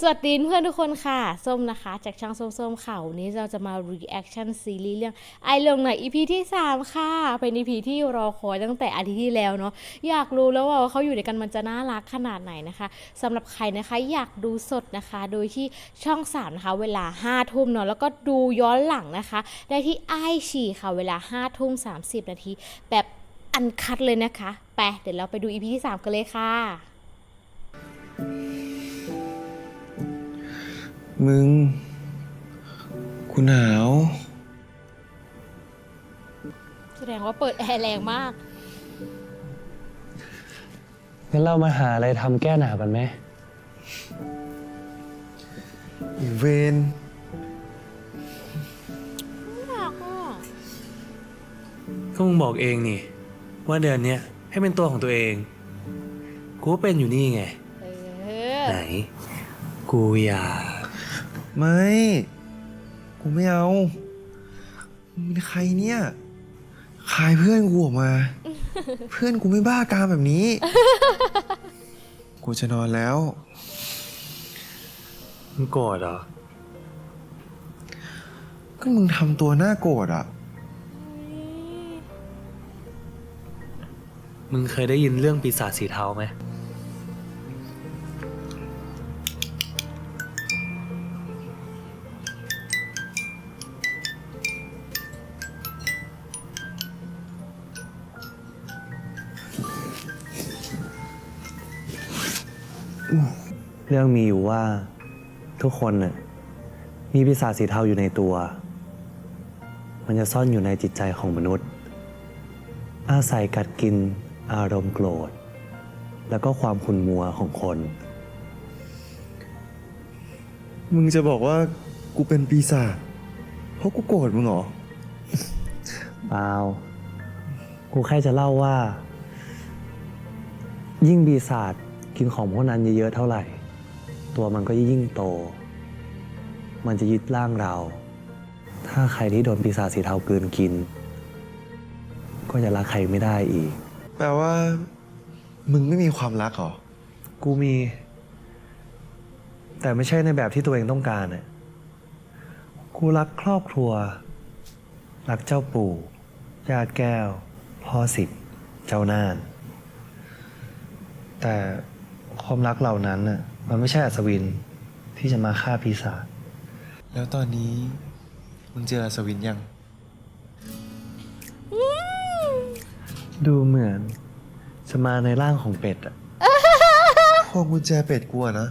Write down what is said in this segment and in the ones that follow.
สวัสดีเพื่อนทุกคนค่ะ ส้มนะคะ จากช่างส้มส้มค่ะวันนี้เราจะมา reaction ซีรีส์เรื่องไอลงหน่อย EP ที่ 3 ค่ะ เป็น EP ที่รอคอยตั้งแต่อาทิตย์ที่แล้วเนาะอยากรู้แล้วว่าเขาอยู่ด้วยกันมันจะน่ารักขนาดไหนนะคะสำหรับใครนะคะอยากดูสดนะคะ โดยที่ช่อง 3 นะคะ เวลา 5 ทุ่มเนาะแล้วก็ดูย้อนหลังนะคะ ได้ที่ไอฉี่ค่ะ เวลา 5 ทุ่ม 30 นาทีแบบอันคัดเลยนะคะไปเดี๋ยวเราไปดู EP ที่ 3 กันเลยค่ะ มึงกูหนาว แสดงว่าเปิดแอร์แรงมาก งั้นเรามาหาอะไรทำแก้หนาวกันไหม อีเวนก็มึงบอกเองนี่ ว่าเดือนเนี้ยให้เป็นตัวของตัวเอง กูก็เป็นอยู่นี่ไง เออ ไหน กูอยาก ไม่ กูไม่เอามึงเป็นใครเนี่ยขายเพื่อนกูออกมา เพื่อนกูไม่บ้าการแบบนี้ กูจะนอนแล้ว มึงโกรธเหรอ ก็มึงทำตัวน่าโกรธอะ มึงเคยได้ยินเรื่องปีศาจสีเทาไหม เรื่องมีอยู่ว่าทุกคนน่ะมีปีศาจสีเทาอยู่ในตัว มันจะซ่อนอยู่ในจิตใจของมนุษย์ อาศัยกัดกินอารมณ์โกรธ แล้วก็ความขุ่นมัวของคน มึงจะบอกว่ากูเป็นปีศาจเพราะกูโกรธมึงเหรอ เปล่า กูแค่จะเล่าว่า ยิ่งปีศาจกินของพวกนั้นเยอะๆเท่าไหร่ ตัวมันก็ยิ่งโต มันจะยึดร่างเรา ถ้าใครที่โดนปีศาจสีเทากลืนกิน ก็จะรักใครไม่ได้อีก แปลว่า มึงไม่มีความรักเหรอ กูมี แต่ไม่ใช่ในแบบที่ตัวเองต้องการน่ะกูรักครอบครัว รักเจ้าปู่ย่าแก้ว พ่อสิบเจ้าน่าน แต่ความรักเหล่านั้นน่ะ มันไม่ใช่อัศวินที่จะมาฆ่าปีศาจแล้วตอนนี้มึงเจออัศวินยัง ดูเหมือนจะมาในร่างของเป็ดอะพวกกุญแจเป็ดกูอะนะ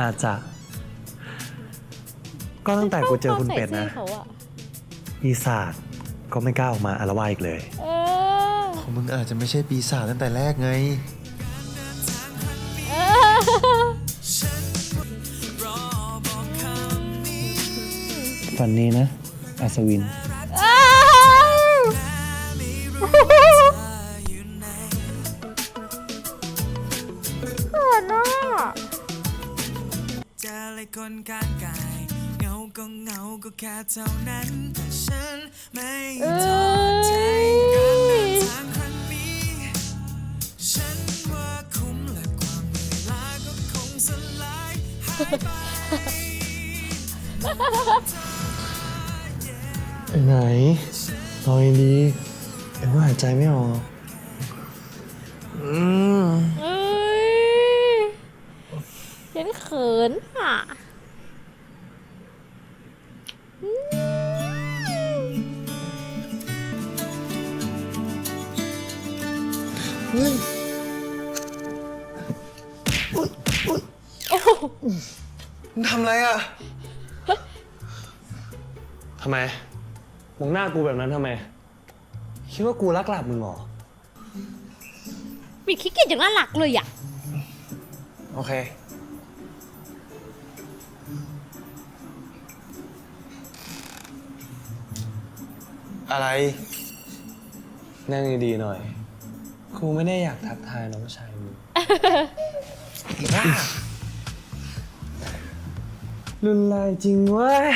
อาจจะ ก็ตั้งแต่กูเจอคุณเป็ดนะใส่สื้อเขาอะปีศาจก็ไม่กล้าออกมาอารวาสอีกเลย เออ ของมึงอาจจะไม่ใช่ปีศาจตั้งแต่แรกไง ฝันนี้นะ อัศวินอ้าวเขินอะเจออะไรคนข้างกายเหงาก็เหงาก็แค่เท่านั้นแต่ฉันไม่เอ้ท้อใจการเดินยทางครั้งนี้ฉันว่าคุ้มและความเหนื่อยล้าก็คงสลายหายไป ไปไหนนอนดีเอ็งว่าหายใจไม่ออก อืม น้ากูแบบนั้นทำไม คิดว่ากูรักหลับมึงเหรอ มีขี้เกียจอย่างน่ารักเลยอะ โอเค อะไร นั่งดีๆหน่อย กูไม่ได้อยากทักทายน้องชายมึงอีบ้ารุนแรงจริงเว้ย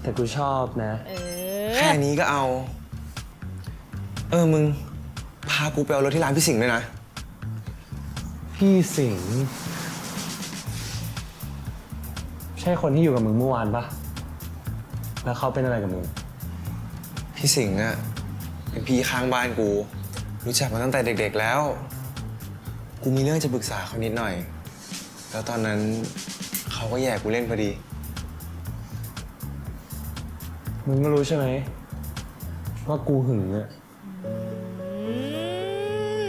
แต่กูชอบนะ เอ แค่อนี้ก็เอา เออมึง พากูไปเอารถที่ร้านพี่สิงห์ด้วยนะ พี่สิงห์ใช่คนที่อยู่กับมึงเมื่อวานปะแล้วเขาเป็นอะไรกับมึง พี่สิงห์อะเป็นพี่ข้างบ้านกู รู้จักมาตั้งแต่เด็กๆแล้ว กูมีเรื่องจะปรึกษาเขานิดหน่อย แล้วตอนนั้นเขาก็แย่กูเล่นพอดี มึงก็รู้ใช่ไหมว่ากูหึงอะอืม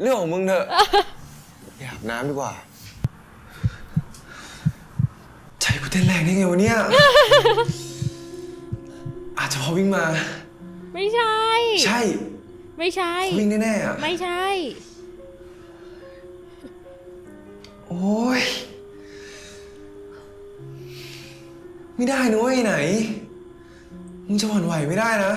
เรื่องของมึงเถอะไปอาบน้ำดีกว่า ใจกูเต้นแรงได้ไงวะเนี่ย อาจจะพอวิ่งมา ไม่ใช่ ใช่ ไม่ใช่ วิ่งแน่ๆอะไม่ใช่ โอ้ย ไม่ได้นะเว้ยไหน มึงจะหวั่นไหวไม่ได้นะ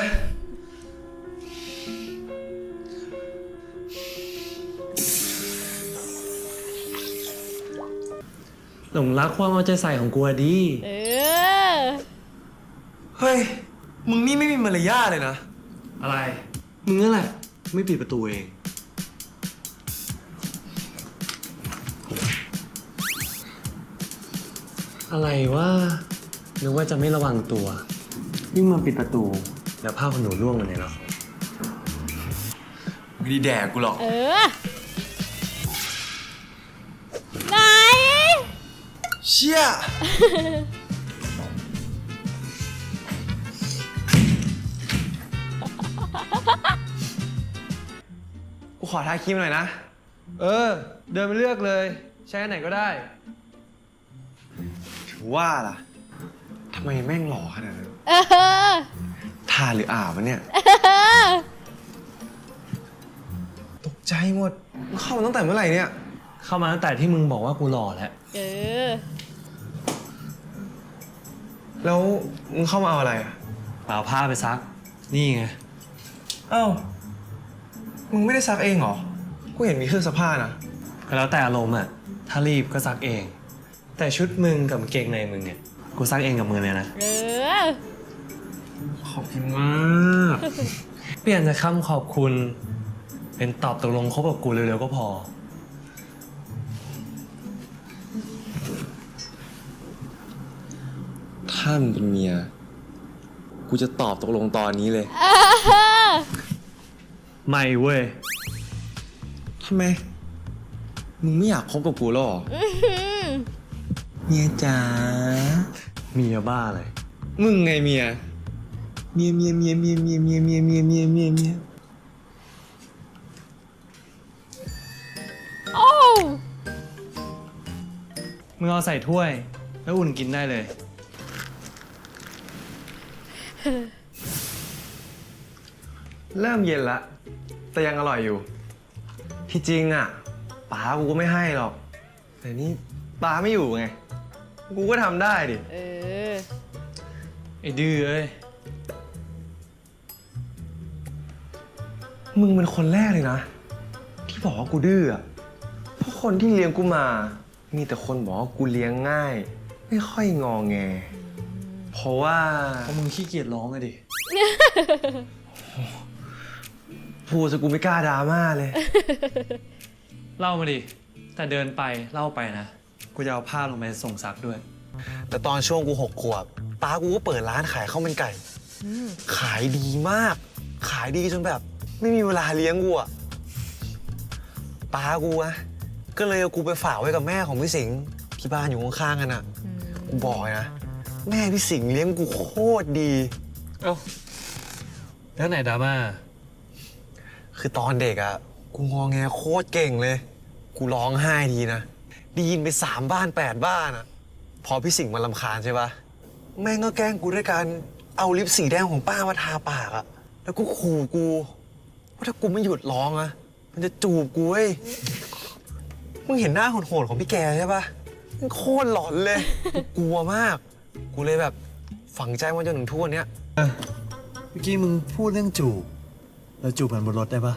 หลงรักความเอาใจใส่ของกูอะดี เออ เฮ้ย มึงนี่ไม่มีมารยาทเลยนะ อะไร มึงนั่นแหละ ไม่ปิดประตูเอง อะไรวะ นึกว่าจะไม่ระวังตัว วิ่งมาปิดประตู แล้วผ้าขนหนูร่วงมาในละครไม่ได้แดกกูหรอก เออ ไหน เชี่ย กูขอทาครีมหน่อยนะ เออ เดินไปเลือกเลย ใช้อันไหนก็ได้ ถือว่าล่ะทำ ไมแม่งหล่อขนาดนั้นเออทาหรืออาบวะเนี่ย เออตกใจหมดมึงเข้ามาตั้งแต่เมื่อไหร่เนี่ย เข้ามาตั้งแต่ที่มึงบอกว่ากูหล่อแล้ว เออแล้วมึงเข้ามาเอาอะไรอะเปล่าผ้าไปซัก นี่ไง เอ้า มึงไม่ได้ซักเองเหรอ กูเห็นมีเครื่องซักผ้านะ ก็แล้วแต่อารมณ์อะ ถ้ารีบก็ซักเอง แต่ชุดมึงกับกางเกงในมึงเนี่ย กูซักเองกับมือเลยนะ เออ ขอบคุณมาก เปลี่ยนจากคำขอบคุณ เป็นตอบตกลงคบกับกูเร็วๆก็พอ ถ้ามึงเป็นเมีย กูจะตอบตกลงตอนนี้เลย ไม่เว้ย ทำไม มึงไม่อยากคบกับกูหรอ เมียจ๋า เมียบ้าเลยมึงไงเมีย เมียเมียเมียเมียเมียเมียเมียเมียเมียเมียเมียโอ้มึงเอาใส่ถ้วย แล้วอุ่นกินได้เลย เริ่มเย็นละ แต่ยังอร่อยอยู่ ที่จริงอะป๋ากูก็ไม่ให้หรอก แต่นี่ป๋าไม่อยู่ไง กูก็ทำได้ดิ เออ ไอ้ดื้อเอ้ย มึงเป็นคนแรกเลยนะ ที่บอกว่ากูดื้ออะเพราะคนที่เลี้ยงกูมา มีแต่คนบอกว่ากูเลี้ยงง่าย ไม่ค่อยงอแง เพราะว่า เพราะมึงขี้เกียจร้องอะดิ พูดซะกูไม่กล้าดราม่าเลย เล่ามาดิ แต่เดินไปเล่าไปนะ กูจะเอาผ้าลงไปส่งซักด้วย แต่ตอนช่วงกูหกขวบป้ากูก็เปิดร้านขายข้าวมันไก่ ขายดีมาก ขายดีจนแบบ ไม่มีเวลาเลี้ยงกูอะป้ากูอะก็เลยเอากูไปฝากไว้กับแม่ของพี่สิงห์ที่บ้านอยู่ข้างๆกันอะกูบอกเลยนะแม่พี่สิงห์เลี้ยงกูโคตรดี เอ้าแล้วไหนดราม่าคือตอนเด็กอะกูงอแงโคตรเก่งเลย กูร้องไห้ดีนะ ได้ยินไปสามบ้านแปดบ้านอะพอพี่สิงห์มาลำคาญใช่ปะแม่งก็แกล้งกูด้วยการเอาลิปสีแดงของป้ามาทาปากอะแล้วก็ขู่กูว่าถ้ากูไม่หยุดร้องอะมันจะจูบกูเว้ยมึงเห็นหน้าโหดๆของพี่แกใช่ปะมันโคตรหลอนเลยกูกลัวมาก กูเลยแบบฝังใจมาจนถึงทุกวันเนี้ย เมื่อกี้มึงพูดเรื่องจูบแล้วจูบกันบนรถได้ปะ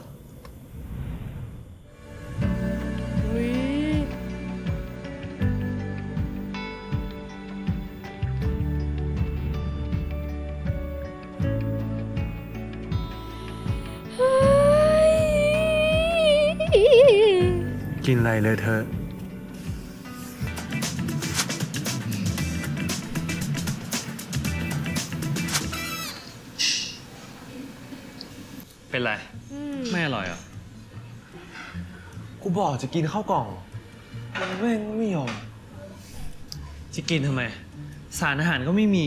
ไรเลยเธอ เป็นไร ไม่อร่อยอะกูบอกจะกินข้าวกล่องมันแม่งไม่ยอม จะกินทำไม สารอาหารก็ไม่มี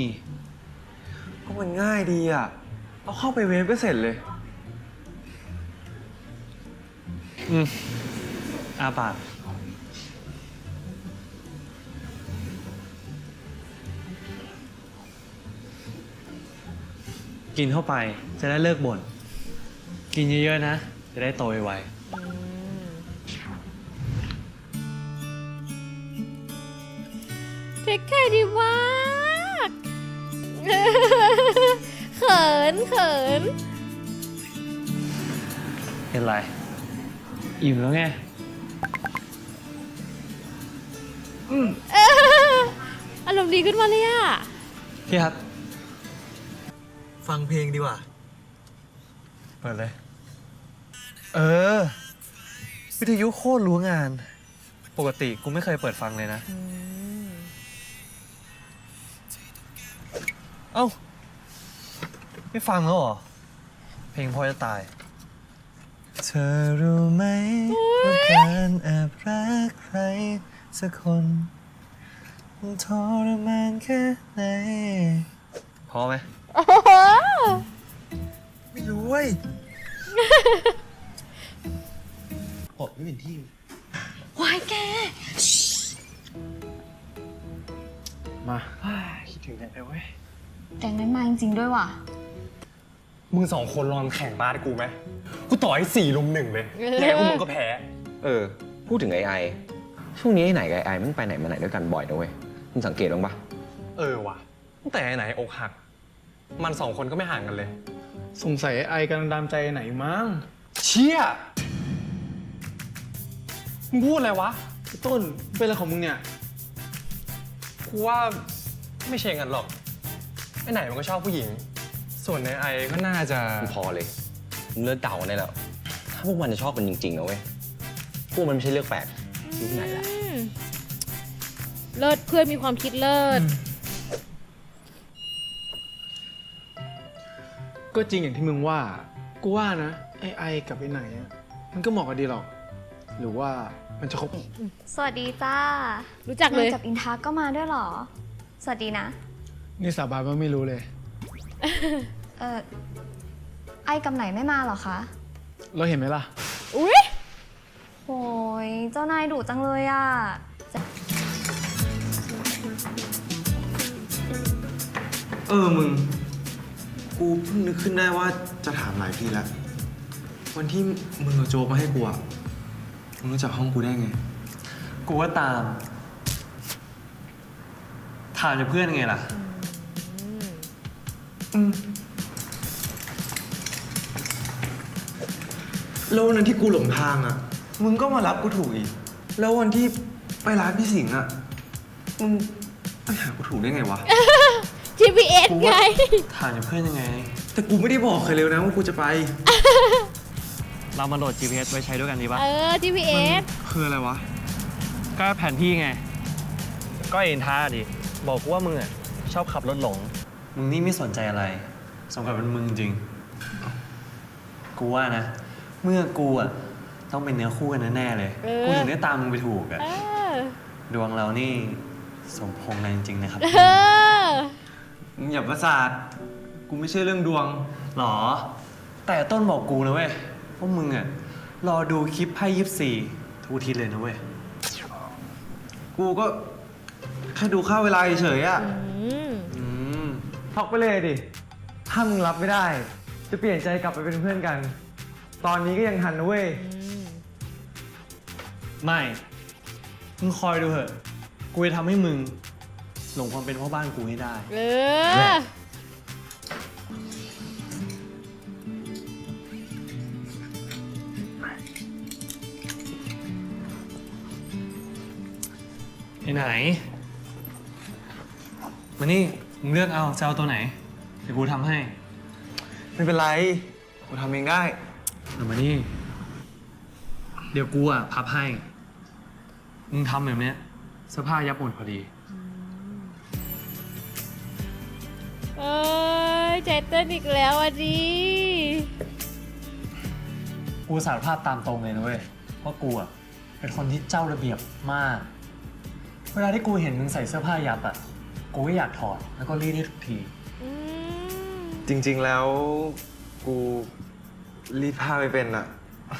ก็มันง่ายดีอะ เอาเข้าไปเวฟก็เสร็จเลย อืม อาปากกินเข้าไปจะได้เลิกบ่น กินเยอะๆนะ จะได้โตไวเทคแคร์ดีมากเขินเขิน ๆเป็นไร อิ่มแล้วไง เอออารมณ์ดีขึ้นมาเลยอะพี่ครับ ฟังเพลงดีกว่า เปิดเลย เออ วิทยุโคตรรู้งาน ปกติกูไม่เคยเปิดฟังเลยนะ เอ้า ไม่ฟังแล้วเหรอ เพลงพอจะตาย เธอรู้ไหมว่าการแอบรักใคร สักคนมันทรมานแค่ไหนพอไหมไม่รู้เว้ยบอกไม่เป็นที่วายแก มาคิดถึงแกเว้ยแกงไม่มาจริงๆด้วยว่ะ มึงสองคนลองแข่งบาสกูไหม กูต่อให้สี่ลุมหนึ่งเลยยังไงพวกมึงก็แพ้ เออ พูดถึงไอไอ ช่วงนี้ไอไหนกับไอไอมันไปไหนมาไหนด้วยกันบ่อยนะเว้ยมึงสังเกตบ้างปะเออว่ะตั้งแต่ไหนอกหัก มันสองคนก็ไม่ห่างกันเลย สงสัยไอกำลังดามใจไหนมั้งเชี่ยมึงพูดอะไรวะต้นเป็นอะไรของมึงเนี่ย กูว่าไม่ใช่กันหรอกไอไหนมันก็ชอบผู้หญิง ส่วนไอไอก็น่าจะ มึงพอเลยมึงเลิกเดากันได้แล้วถ้าพวกมันจะชอบกันจริงๆนะเว้ยพวกมันไม่ใช่เรื่องแปลกอ ยู่ที่ไหนล่ะอืมเลิศเพื่อนมีความคิดเลิศ ก็จริงอย่างที่มึงว่า กูว่านะไอไอกับไอไหนอะมันก็เหมาะกันดีหรอก หรือว่ามันจะคบสวัสดีจ้ารู้จักเลย นายกับอินทักก็มาด้วยเหรอ สวัสดีนะ นี่สาบานว่าไม่รู้เลย เออไอกับไหนไม่มาเหรอคะ เราเห็นไหมล่ะ อุ้ย โหยเจ้านายดุจังเลยอะ เออมึง กูเพิ่งนึกขึ้นได้ว่าจะถามหลายทีแล้ว วันที่มึงเอาโจ๊กมาให้กูอะมึงรู้จักห้องกูได้ไง กูก็ตาม ถามจากเพื่อนไงล่ะ แล้ววันนั้นที่กูหลงทางอะ มึงก็มารับกูถูกอีก แล้ววันที่ไปร้านพี่สิงห์อะมึงไปหากูถูกได้ไงวะ GPS กูไง ว่าถามจากเพื่อนยังไง แต่กูไม่ได้บอกใครเลยนะว่ากูจะไป เรามาโหลด GPS ไว้ใช้ด้วยกันดีปะเออ GPS คืออะไรวะ ก็แผนที่ไง ก็เอ็นท้าดิ บอกกูว่ามึงอะ ชอบขับรถหลง มึงนี่ไม่สนใจอะไร สมกับเป็นมึงจริง กูว่านะ เมื่อกูอะ ต้องเป็นเนื้อคู่กันแน่ๆเลยเออกูถึงได้ตามมึงไปถูกอะเออดวงเรานี่สมพงษ์กันจริงๆนะครับเออมึงอย่าประสาทกูไม่ใช่เรื่องดวงหรอ แต่ต้นบอกกูนะเว้ยว่ามึงอะรอดูคลิปไพ่ยิปซีทุกอาทิตย์เลยนะเว้ย กูก็แค่ดูค่าเวลาเฉยๆอะอืมอืมท็อกไปเลยดิ ถ้ามึงรับไม่ได้ จะเปลี่ยนใจกลับไปเป็นเพื่อนกัน ตอนนี้ก็ยังทันนะเว้ย ไม่ มึงคอยดูเถอะ กูจะทำให้มึง หลงความเป็นพ่อบ้านกูให้ได้ เออ ไอ้ไหน มานี่ มึงเลือกเอาจะเอาตัวไหน เดี๋ยวกูทำให้ ไม่เป็นไร กูทำเองได้ เอามานี่ เดี๋ยวกูอะพับให้ มึงทำแบบเนี้ยเสื้อผ้ายับหมดพอดี เอ้ยใจเต้นอีกแล้วอะดิ กูสารภาพตามตรงเลยนะเว้ยว่ากูอะเป็นคนที่เจ้าระเบียบมาก เวลาที่กูเห็นมึงใส่เสื้อผ้ายับอะกูก็อยากถอดแล้วก็รีดให้ทุกที อืมจริงๆแล้วกูรีดผ้าไม่เป็นอะอ๋อ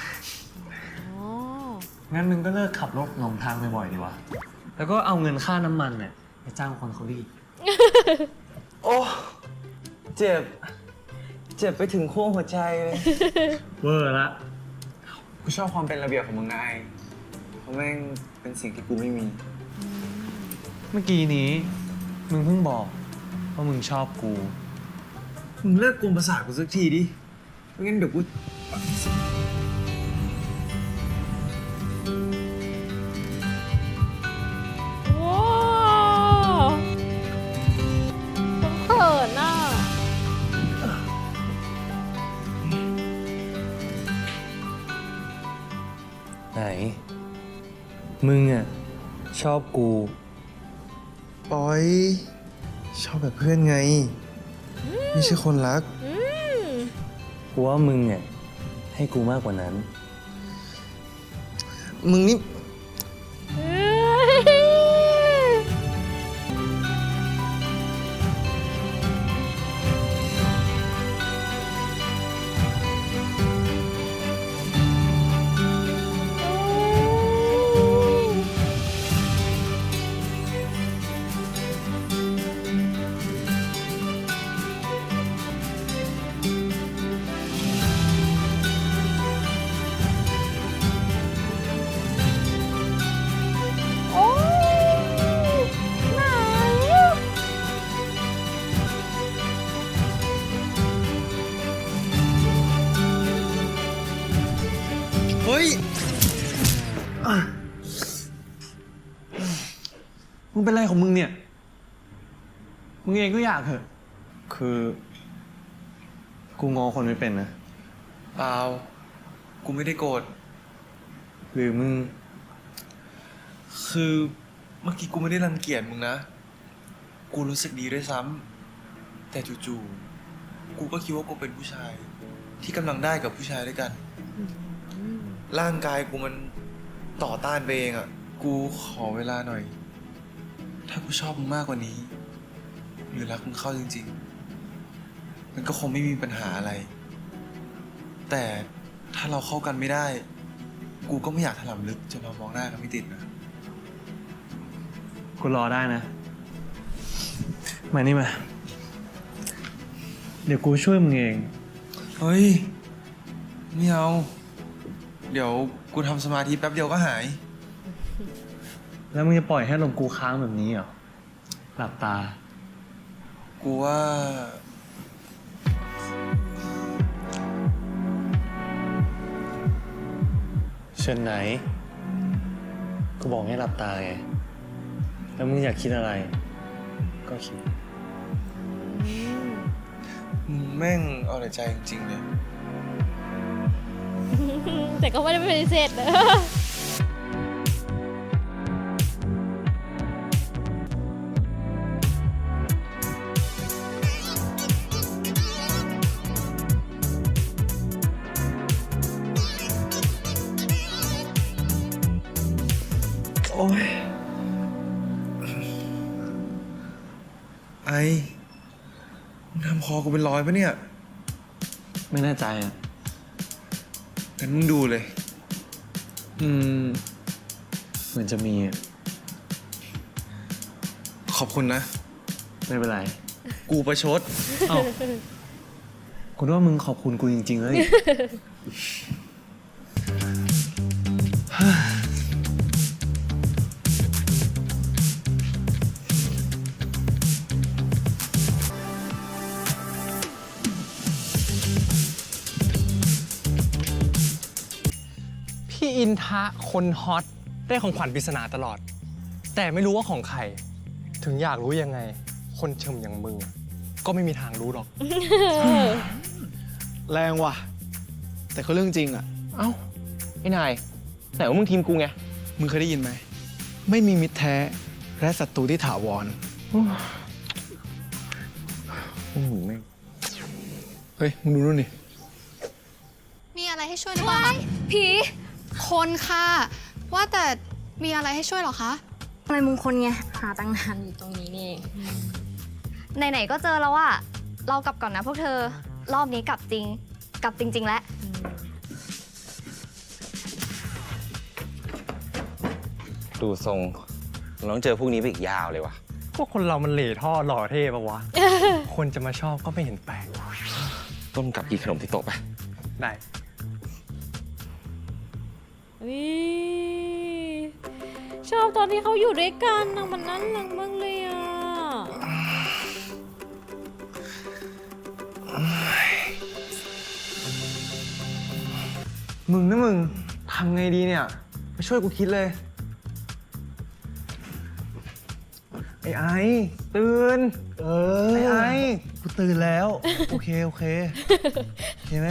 งั้นมึงก็เลิกขับรถหลงทางบ่อยๆดีวะ แล้วก็เอาเงินค่าน้ำมันเนี่ยไปจ้างคนเขารีดโอ้ เจ็บ เจ็บไปถึงขั้วหัวใจเลย เวอร์ละ กูชอบความเป็นระเบียบของมึงนะไอเพราะแม่งเป็นสิ่งที่กูไม่มี เมื่อกี้นี้ มึงเพิ่งบอกว่ามึงชอบกู มึงเลิกกวนประสาทกูสักทีดิ ไม่งั้นเดี๋ยวกู มึงอะ ชอบกู ปอย ชอบแบบเพื่อนไง ไม่ใช่คนรักอืมกูว่ามึงอะ ให้กูมากกว่านั้น มึงนี่ เป็นไรของมึงเนี่ย มึงเองก็อยากเหอะ คือ กูงอคนไม่เป็นนะ เปล่า กูไม่ได้โกรธ หรือมึง คือเมื่อกี้กูไม่ได้รังเกียจมึงนะ กูรู้สึกดีด้วยซ้ำ แต่จู่ๆ กูก็คิดว่ากูเป็นผู้ชาย ที่กำลังได้กับผู้ชายด้วยกัน ร่างกายกูมันต่อต้านไปเองอะ่ะ กูขอเวลาหน่อย ถ้ากูชอบมึงมากกว่านี้ หรือรักมึงเข้าจริง ๆ มันก็คงไม่มีปัญหาอะไร แต่ถ้าเราเข้ากันไม่ได้ กูก็ไม่อยากถลำลึกจนเรามองหน้ากันไม่ติดนะกูรอได้นะ มานี่มา เดี๋ยวกูช่วยมึงเอง เฮ้ย ไม่เอา เดี๋ยวกูทำสมาธิแป๊บเดียวก็หาย แล้วมึงจะปล่อยให้ลมณ์กูค้างแบบนี้เหรอ หลับตา กูว่า เช่นไหน กูบอกให้หลับตาไง แล้วมึงอยากคิดอะไร ก็คิด มึงแม่งเอาแต่ใจจริงๆเลย แต่ก็ไม่ได้ปฏิเสธนะ ไอมึงทำคอกูเป็นรอยปะเนี่ย ไม่แน่ใจอะงั้นมึงดูเลย อืม เหมือนจะมีอะขอบคุณนะ ไม่เป็นไร กูประชด เอ้ากูว่ามึงขอบคุณกูจริงๆเลย พี่อินทะคนฮอตได้ของขวัญปริศนาตลอด แต่ไม่รู้ว่าของใคร ถึงอยากรู้ยังไง คนเชมอย่างมึง ก็ไม่มีทางรู้หรอก แรงว่ะ แต่ก็เรื่องจริงอะ เอ้าไอ้นายไหนว่ามึงทีมกูไง มึงเคยได้ยินไหม ไม่มีมิตรแท้ และศัตรูที่ถาวรพวกมึงแม่งเฮ้ย มึงดูนู่นนี่มีอะไรให้ช่วยหรือเปล่าคะผี คนค่ะ ว่าแต่มีอะไรให้ช่วยเหรอคะ อะไรมงคลไง หาตั้งนานอยู่ตรงนี้นี่เองไหนๆก็เจอแล้วอะเรากลับก่อนนะพวกเธอ รอบนี้กลับจริง กลับจริง ๆ แล้ว ดูทรงเราต้องเจอพวกนี้ไปอีกยาวเลยว่ะ พวกคนเรามันเหล่ท่อหล่อเท่ปะวะ คนจะมาชอบก็ไม่เห็นแปลกต้นกลับกินขนมที่โต๊ะไป ได้ นี่ชอบตอนที่เขาอยู่ด้วยกันนะมันน่ารักมากเลยอะมึงนะมึงทำไงดีเนี่ยมาช่วยกูคิดเลย ไอ้ไอ้ตื่น เอไอ้ไอ้กูตื่นแล้ว โอเค โอเค โอเคไหม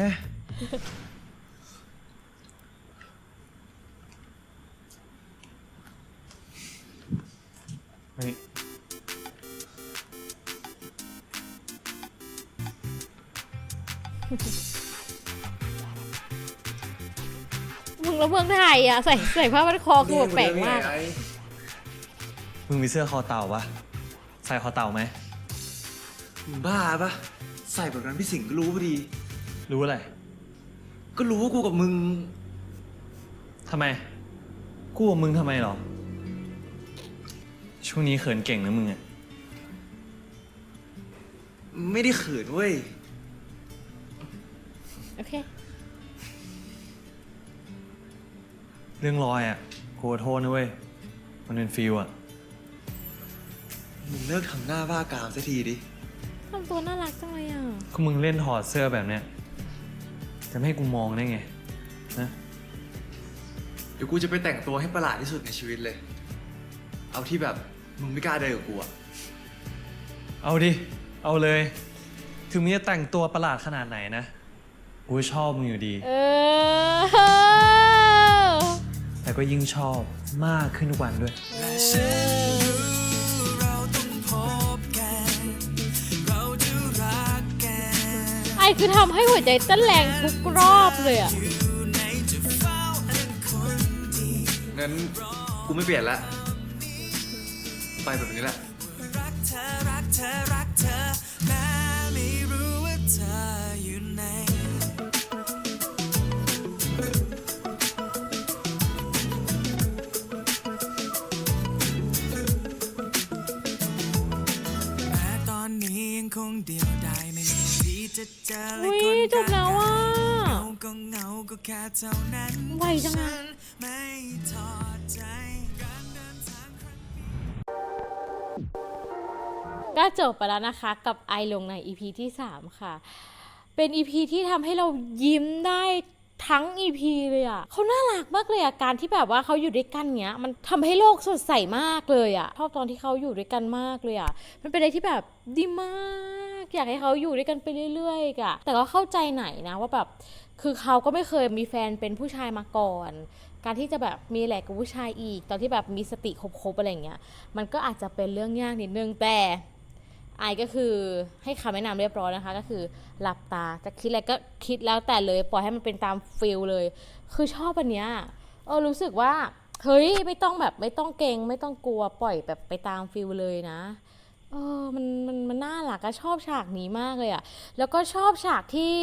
แล้วเมืองไทยอะใส่ใส่ผ้าพันคอคือแบบแปลกมากมึงมีเสื้อคอเต่าปะใส่คอเต่าไหมมึงบ้าปะใส่แบบนั้นพี่สิงห์ก็รู้พอดี รู้อะไร ก็รู้ว่ากูกับมึงทำไม กูกับมึงทำไมหรอ ช่วงนี้เขินเก่งนะมึงอะไม่ได้เขินเว้ย โอเค เรื่องรอยอะกูขอโทษนะเว้ย มันเป็นฟิลอะมึงเลิกทำหน้าบ้ากามสักทีดิ ทำตัวน่ารักจังเลยอะ ก็มึงเล่นถอดเสื้อแบบเนี้ย จะไม่ให้กูมองได้ไง นะ เดี๋ยวกูจะไปแต่งตัวให้ประหลาดที่สุดในชีวิตเลย เอาที่แบบมึงไม่กล้าเดินกับกูอะเอาดิ เอาเลย ถึงมึงจะแต่งตัวประหลาดขนาดไหนนะ กูชอบมึงอยู่ดี เออ แต่ก็ยิ่งชอบมากขึ้นทุกวันด้วยและฉันรู้เราต้องพบกันเราจะรักกันไอคือทำให้หัวใจเต้นแรงทุกรอบเลยอะอยู่ในจะเฝ้าอันคนดีงั้นกูไม่เปลี่ยนละ ไปแบบนี้แหละ งคงเดียวดายไม่มีที่จะเจอและอุ๊ยคนจบแล้วอะเหงาก็เหงาก็แค่เท่านั้นไวจังอะฉันไม่ทอดใจการเดินทางครั้งก็จบไปแล้วนะคะกับไอลงใน EP ที่ 3 ค่ะ เป็น EP ที่ทำให้เรายิ้มได้ ทั้ง EP เลยอะ่ะเขาน่ารักมากเลยอะการที่แบบว่าเขาอยู่ด้วยกันเนี้ย มันทำให้โลกสดใสมากเลยอะชอบตอนที่เขาอยู่ด้วยกันมากเลยอะมันเป็นอะไรที่แบบดีมากอยากให้เขาอยู่ด้วยกันไปเรื่อยๆอะแต่ก็เข้าใจไหนนะว่าแบบคือเขาก็ไม่เคยมีแฟนเป็นผู้ชายมาก่อน การที่จะแบบมีแหละกับผู้ชายอีก ตอนที่แบบมีสติครบๆอะไรเงี้ย มันก็อาจจะเป็นเรื่องยากนิดนึงแต่ ไอก็คือให้คำแนะนำเรียบร้อยนะคะ ก็คือหลับตาจะคิดอะไรก็คิดแล้วแต่เลยปล่อยให้มันเป็นตามฟิลเลย คือชอบอันเนี้ยเออรู้สึกว่าเฮ้ยไม่ต้องแบบไม่ต้องเกรงไม่ต้องกลัวปล่อยแบบไปตามฟิลเลยนะเออมันมันมันน่ารักอะชอบฉากนี้มากเลยอะแล้วก็ชอบฉากที่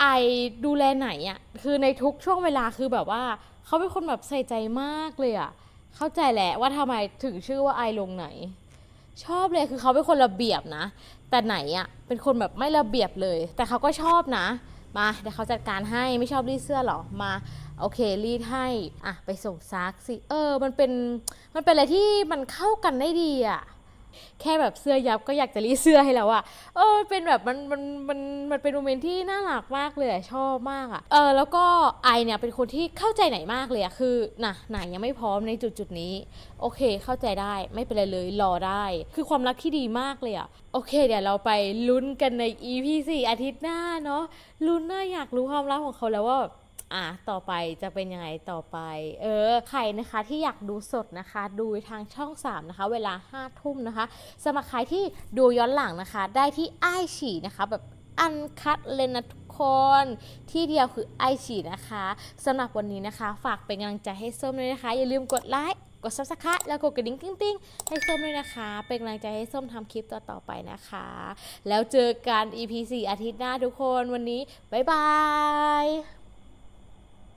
ไอดูแลไหนอะคือในทุกช่วงเวลาคือแบบว่าเขาเป็นคนแบบใส่ใจมากเลยอะเข้าใจแหละว่าทำไมถึงชื่อว่าไอลงไหน ชอบเลยคือเขาเป็นคนระเบียบนะ แต่ไหนอะเป็นคนแบบไม่ระเบียบเลย แต่เขาก็ชอบนะ มาเดี๋ยวเขาจัดการให้ไม่ชอบรีดเสื้อหรอมาโอเครีดให้อะไปส่งซักสิเออ มันเป็นมันเป็นอะไรที่มันเข้ากันได้ดีอะ แค่แบบเสื้อยับก็อยากจะรีเสื้อให้แล้วอะเออเป็นแบบมันมันมันมันเป็นโมเมนต์ที่น่ารักมากเลยชอบมากอะเออแล้วก็ไอเนี่ยเป็นคนที่เข้าใจไหนมากเลยอะคือน่ะไหนยังไม่พร้อมในจุดจุดนี้ โอเคเข้าใจได้ไม่เป็นไรเลยรอได้ คือความรักที่ดีมากเลยอะโอเค เดี๋ยวเราไปลุ้นกันใน EP 4อาทิตย์หน้าเนาะลุ้นน่าอยากรู้ความรักของเขาแล้วว่าแบบ อะต่อไปจะเป็นยังไงต่อไป เออใครนะคะที่อยากดูสดนะคะ ดูทางช่อง 3 นะคะ เวลา5ทุ่มนะคะสำหรับใครที่ดูย้อนหลังนะคะ ได้ที่ไอฉีนะคะแบบอันคัดเลยนะทุกคนที่เดียวคือไอฉีนะคะสำหรับวันนี้นะคะ ฝากเป็นกำลังใจให้ส้มด้วยนะคะ อย่าลืมกดไลค์กด subscribe แล้วกดกระดิ่งติ้งๆ ให้ส้มด้วยนะคะ เป็นกำลังใจให้ส้มทำคลิปต่อๆไปนะคะ แล้วเจอกัน EP 4 อาทิตย์หน้าทุกคนวันนี้ บ๊ายบาย